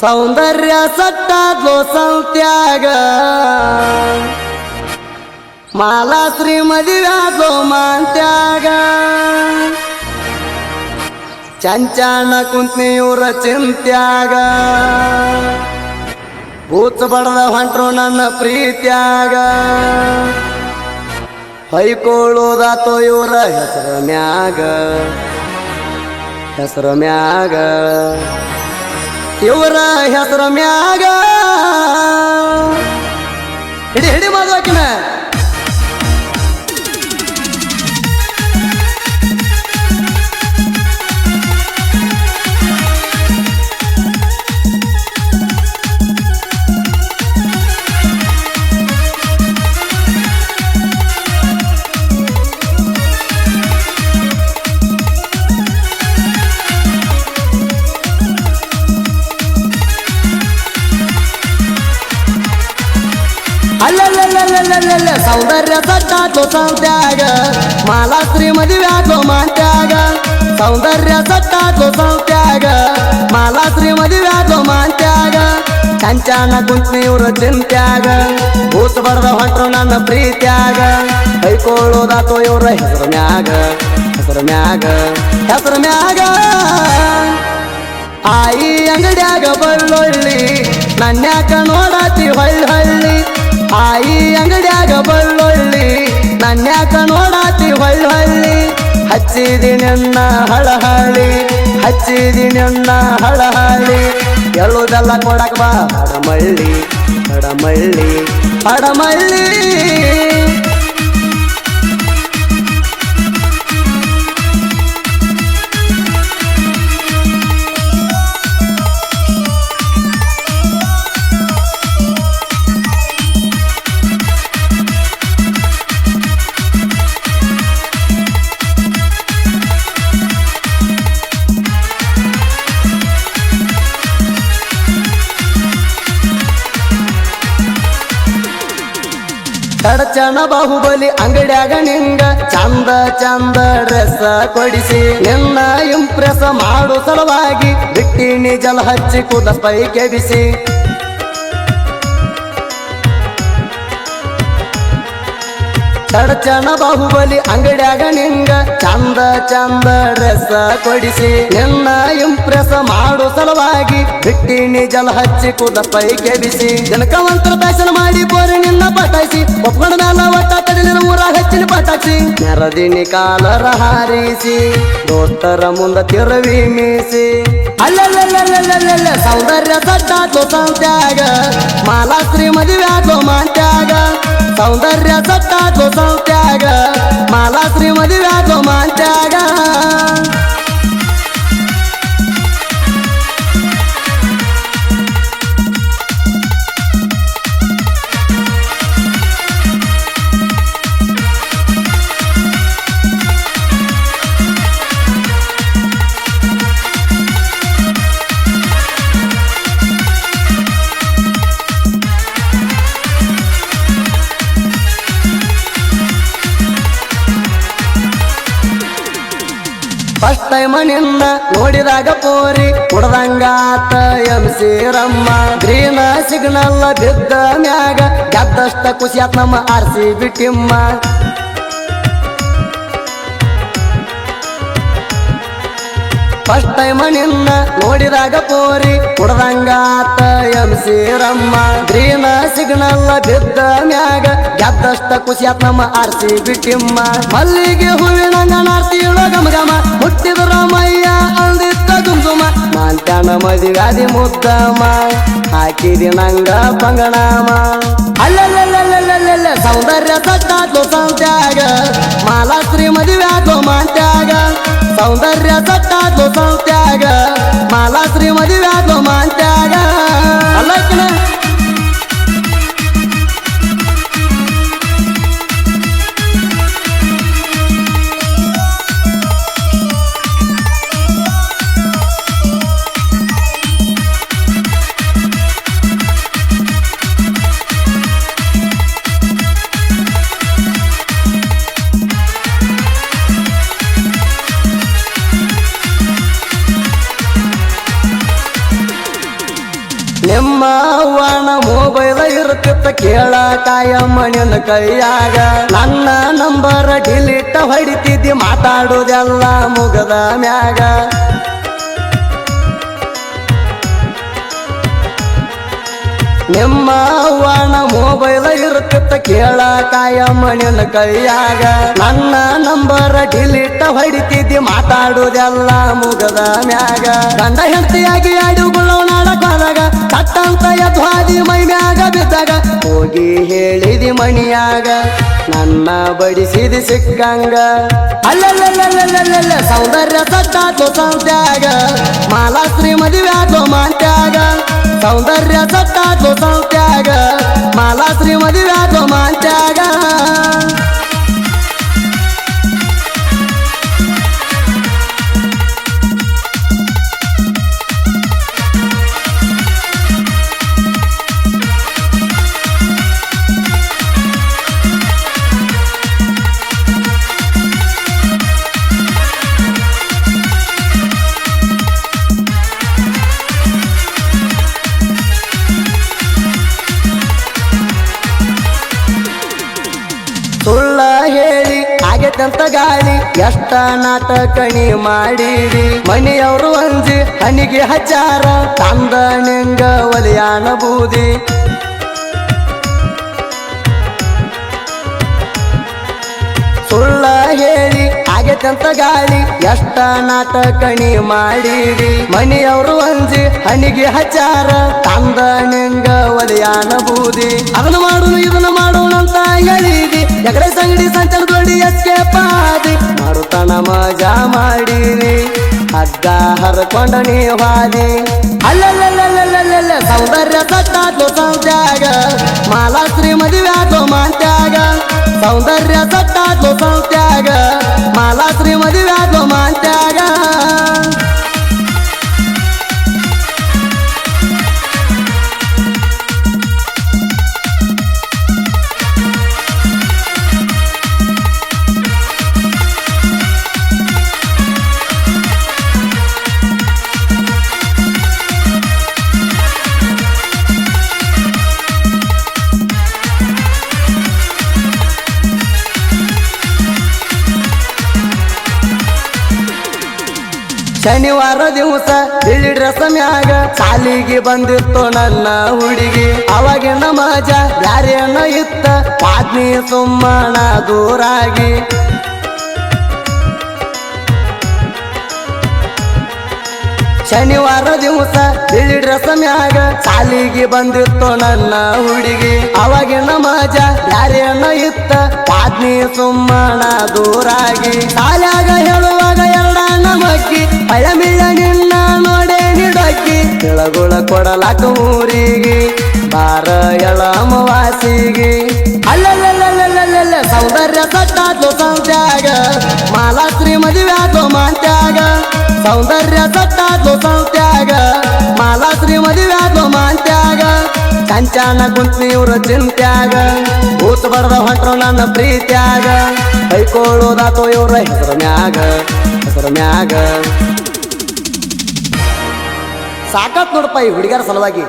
ಸೌಂದರ್ಯ ಸಟ್ಟಾದ್ಲು ಸಂತ್ಯಾಗ. ಮಾಲಾಶ್ರೀ ಮದುವ್ಯಾದ್ಲು ಮಾಂತ್ಯಾಗ. ಚಂಚಾಣ ಕುಂತ್ನಿ ಇವ್ರ ಚಿಂತ್ಯಾಗ. ಭೂತ ಬಡದ ಹೊಂಟ್ರು ನನ್ನ ಪ್ರೀತ್ಯಾಗ. ಹೈಕೊಳ್ಳೋದಾತೋ ಇವರ ಹೆಸರು ಮ್ಯಾಗ. ಹೆಸರು ಮ್ಯಾಗ. ಇವರ ಹೆಸರ ಮ್ಯಾಗ. ಹಿಡಿ ಹಿಡಿ ಮಗಕಿನ ಸೌಂದರ್ಯ ಸಟ್ಟಾತ್ಲು ಸಂತ್ಯಾಗ. ಮಾಲಾಸ್ತ್ರಿ ಮದುವ್ಯಾಗ್ಲು ಮಾಂತ್ಯಾಗ. ಸೌಂದರ್ಯ ಸಟ್ಟಾತ್ಲು ಸಂತ್ಯಾಗ. ಮಾಲಾಸ್ತ್ರಿ ಮದುವ್ಯಾಗ್ಲು ಮಾಂತ್ಯಾಗ. ಕಂಚಾನ ಕುಂತ್ನಿ ಇವ್ರ ಚಿಂತ್ಯಾಗ. ಭೂತ ಬರದ ಹೊಂಟ್ರು ನನ್ನ ಪ್ರೀತ್ಯಾಗ. ಕೈಕೊಳ್ಳೋದಾತೋ ಇವ್ರ ಹೆಸರು ಮ್ಯಾಗ. ಹೆಸರು ಮ್ಯಾಗ. ಹೆಸರು ಮ್ಯಾಗ. ಆಯಿ ಅಂಗಡ್ಯಾಗ ಬಳ್ಳೊಳ್ಳಿ. ನನ್ಯಾಕ ನೋಡಾತಿ ಹಳ್ಳಿ. ಆಯಿ ಅಂಗಡ್ಯಾಗ ಬಳ್ಳೊಳ್ಳಿ, ನನ್ಯಾಕ ನೋಡಾತಿ ಹೊಳ್ಳಿ ಹಳ್ಳಿ ಹಚ್ಚಿದಿನನ್ನ ಹಳಹಳ್ಳಿ ಹಚ್ಚಿದಿನನ್ನ ಹಳಹಳ್ಳಿ. ಎಳ್ಳುದೆಲ್ಲ ಕೊಡಕ ಬಾ ಹಡಮಳ್ಳಿ ಹಡಮಳ್ಳಿ ಹಡಮಳ್ಳಿ ಕಡಚಣ ಬಾಹುಬಲಿ ಅಂಗಡ್ಯಾಗ ನಿಂಗ ಚಂದ ಚಂದ ಡ್ರೆಸ್ ಕೊಡಿಸಿ ನಿನ್ನ ಇಂಪ್ರೆಸ್ ಮಾಡು ಸಲುವಾಗಿ ಬಿಟ್ಟಿನಿ ಜಲ ಹಚ್ಚಿ ಕೂದ ಪೈ ಕೆಡಿಸಿ ಕಡಚಣ ಬಾಹುಬಲಿ ಅಂಗಡ್ಯಾಗ ನಿಂಗ ಚಂದ ಚಂದ ರಸ ಕೊಡಿಸಿ ಎಲ್ಲ ಇಂಪ್ರೆಸ ಮಾಡು ಸಲುವಾಗಿ ಬಿಟ್ಟಿನಿ ಜಲ ಹಚ್ಚಿ ಕೂದ ಪೈ ಕೆಡಿಸಿ ಜನಕವಂತರ ದರ್ಶನ ಮಾಡಿ ಬೋರಿ ನಿನ್ನ ಪಟಾಯಿಸಿ. ಒಪ್ಪಣ ಮ್ಯಾಲ ಒಟ್ಟ ಕಡಲಿನ ಊರ ಹೆಚ್ಚಿನ ಪಟಾಕ್ಷಿ ನೆರದಿನಿ ಕಾಲರ ಹಾರಿಸಿ, ದೋಸ್ತರ ಮುಂದ ತಿರುವಿ ಮೀಸಿ. ಅಲ್ಲಲ್ಲಲ್ಲಲ್ಲಲ್ಲಲ್ಲ, ಸೌಂದರ್ಯ ಸಟ್ಟಾತು ಸಂತ್ಯಾಗ ಮಾಲಾಶ್ರೀ ಮದುವ್ಯಾಗ್ಲು ಮಾಂತ್ಯಾಗ. ಸೌಂದರ್ಯ ಸಟ್ಟಾತ್ಲು ಸಂತ್ಯಾಗ ಮಾಲಾಶ್ರೀ ಮದುವ್ಯಾಗ್ಲು ಮಾಂತ್ಯಾಗ. ನಿನ್ನ ನೋಡಿದಾಗ ಪೋರಿ ಕುಡ್ದಂಗಾತ ಎಂ ರಮ್ಮ ಗ್ರೀನ ಸಿಗ್ನಲ್ ಬಿದ್ದ ಮ್ಯಾಗ, ಗೆದ್ದಷ್ಟ ಖುಷಿ ಆತ್ ನಮ್ಮ ಆರ್ಸಿ ಬಿಟ್ಟಿಮ್ಮ. ಫಸ್ಟ್ ಟೈಮ್ ನಿನ್ನ ನೋಡಿದಾಗ ಪೋರಿ ಕುಡ್ದಂಗಾತ ಎಂ ರಮ್ಮ. ಗ್ರೀನ ಸಿಗ್ನಲ್ ಬಿದ್ದ ಮ್ಯಾಗ ಗೆದ್ದಷ್ಟ ಖುಷಿ ನಮ್ಮ ಆರ್ಸಿ ಬಿಟ್ಟಿಮ್ಮ ಮಲ್ಲಿಗೆ ಹೂವಿನ ನಾರ್ತಿ ಗಮ ಗಮ ಹುಟ್ಟಿದ ರಾಮಯ್ಯ ಅಂದಿತ್ತ ಕುಂಕುಮ ಮಾಂತಾನ ಮದಿಗಾದಿ ಮುತ್ತಮ್ಮ. ಹಾಕಿದಿ ನಂಗ ಪಂಗಣಾಮ ಅಲ್ಲಲ್ಲಲ್ಲಲ್ಲಲ್ಲಲ್ಲ ಸೌಂದರ್ಯ ಸಟ್ಟಾತ್ಲು ಸಂತ್ಯಾಗ. ಮಾಲಾಶ್ರೀ ಮದುವೆ ಸೌಂದರ್ಯ ಸಟ್ಟಾತ್ಲು ಸಂತ್ಯಾಗ ಮಾಲಾಶ್ರೀ ಮದುವ್ಯಾಗ್ಲು ಮಾಂತ್ಯಾಗ. ನಿಮ್ಮ ಅವ್ವನ ಮೊಬೈಲ್ ಇರುತ್ತಿತ್ತ ಕೇಳ ಕಾಯಮ್ಮ ಮಣಿನ ಕೈಯಾಗ. ನನ್ನ ನಂಬರ್ ಡಿಲೀಟ್ ಹೊಡಿತಿದ್ದಿ ಮಾತಾಡೋದೆಲ್ಲ ಮುಗದ ಮ್ಯಾಗ. ನಿಮ್ಮ ಅವ್ವನ ಮೊಬೈಲ್ ಇರುತ್ತಿತ್ತ ಕೇಳ ಕಾಯ ಮಣಿನ ಕೈಯಾಗ. ನನ್ನ ನಂಬರ್ ಡಿಲೀಟ್ ಹೊಡಿತಿದ್ದಿ ಮಾತಾಡೋದೆಲ್ಲ ಮುಗದ ಮ್ಯಾಗ. ಗಂಡ ಹೆಂಡತಿಯಾಗಿ ಆಡಿ ಗುಳ್ಳವನಾಡಕ್ ಹೋದಾಗ ಎದ್ವಾದಿ ಮೈ ಮ್ಯಾಗ ಬಿದ್ದಾಗ ಹೋಗಿ ಹೇಳಿದಿ ಮಣಿಯಾಗ, ನನ್ನ ಬಡಿಸಿದಿ ಸಿಕ್ಕಂಗ. ಅಲ್ಲಲ್ಲಲ್ಲಲ್ಲಲ್ಲಲ್ಲ, ಸೌಂದರ್ಯ ಸತ್ತಾತು ಸಂತ್ಯಾಗ ಮಾಲಾಶ್ರೀ ಮದುವೆ ಮಾಂತ್ಯಾಗ. ಸೌಂದರ್ಯ ಸತ್ತಾತು ಸಂತ್ಯಾಗ ಮಾಲಾಶ್ರೀ ಮದುವೆ ಮಾಂತ್ಯಾಗ. ಆಗೈತಂತ ಗಾಳಿ, ಎಷ್ಟ ನಾಟಕಣಿ ಮಾಡಿರಿ. ಮನೆಯವರು ಅಂಜಿ ಹನಿಗೆ ಹಚ್ಚಾರ ತಂದ ನಿಂಗ ಒಲಿಯಾನ ಬೂದಿ. ಸುಳ್ಳ ಹೇಳಿ ಆಗೈತಂತ ಗಾಳಿ. ಎಷ್ಟ ನಾಟಕಣಿ ಮಾಡಿರಿ. ಮನೆಯವರು ಅಂಜಿ ಹಣಿಗೆ ಹಚ್ಚಾರ. ತಂದ ನಿಂಗ ಒಲಿಯಾನ ಬೂದಿ. ಅದನ್ನ ಮಾಡೋಣ, ಇದನ್ನ ಮಾಡೋಣ ಅಂತ ಹೇಳಿದಿ. ಎಕಡೆ ಸಂಗಡಿ ಸಂಚಾರ ದೊಡ್ಡಿ ಎಸ್ಕೆ ಪಾದಿ. ಮಾಡುತ್ತಾನ ಮಜಾ ಮಾಡಿರಿ. ಹಗ್ಗ ಹರ್ಕೊಂಡ ನೀ ಹಾದಿ ಅಲ್ಲಲ್ಲಲ್ಲಲ್ಲಲ್ಲಲ್ಲ ಸೌಂದರ್ಯ ಸಟ್ಟಾದ್ಲು ಸಂತ್ಯಾಗ. ಮಾಲಾಶ್ರೀ ಮದುವೆ ಆಗೋ ಮಾಂತ್ಯಾಗ. ಸೌಂದರ್ಯ ಸಟ್ಟಾದ್ಲು ಸಂತ್ಯಾಗ. ಮಾಲಾಶ್ರೀ ಮದುವೆ ಆಗೋ ಮಾಂತ್ಯಾಗ. ಶನಿವಾರ ದಿವಸ ಬಿಳಿ ಡ್ರೆಸ್ ಮ್ಯಾಗ ಸಾಲಿಗೆ ಬಂದಿತ್ತು ನನ್ನ ಹುಡುಗಿ. ಅವಾಗಿನ ಮಜ ಯಾರೇನ ಇತ್ತ? ಪಾದ್ನಿ ಸುಮ್ಮನ ದೂರಾಗಿ. ಶನಿವಾರ ದಿವಸ ಬಿಳಿ ಡ್ರೆಸ್ ಮ್ಯಾಗ ಸಾಲಿಗೆ ಬಂದಿತ್ತು ನನ್ನ ಹುಡುಗಿ. ಅವಾಗಿನ ಮಜ ಯಾರೇನ ಇತ್ತ? ಪಾದ್ನಿ ಸುಮ್ಮನ ದೂರಾಗಿ. ಸಾಲಾಗ ಎರಡ ನಮಕ್ಕಿ ಪಳಮಿಲ್ಲ ನಿನ್ನ ನೋಡೆ ನಿಡಕ್ಕಿ ಕೆಳಗುಳ ಕೊಡಲಾಕ ಊರಿಗೆ. ಬಾರ ಎಳಮವಾಸಿಗೆ ಅಲ್ಲಲ್ಲಲ್ಲಲ್ಲಲ್ಲಲ್ಲ, ಸೌಂದರ್ಯ ಸಟ್ಟಾದ್ಲು ಸಂತ್ಯಾಗ. ಮಾಲಾಶ್ರೀ ಮದುವೆ ಆತು ಮಾಂತ್ಯಾಗ. ಸೌಂದರ್ಯ ಸಟ್ಟಾದ್ಲು ಸಂತ್ಯಾಗ. ಮಾಲಾಶ್ರೀ ಮದುವೆ ಆತು ಮಾಂತ್ಯಾಗ. ಕಂಚಾನ ಕುಂತಿ ಇವ್ರ ಚಿಂತ್ಯಾಗ. ಭೂತ ಬರದ ಹೊಟ್ಟರು ನನ್ನ ಪ್ರೀತ್ಯಾಗ. ಕೈಕೊಳ್ಳೋದಾತೋ ಇವ್ರ ಹೆಸರು ಮ್ಯಾಗ. ಹೆಸರು ಮ್ಯಾಗ ಸಾಕತ್ ನೋಡಪ್ಪ ಈ ಹುಡುಗರ ಸಲುವಾಗಿ.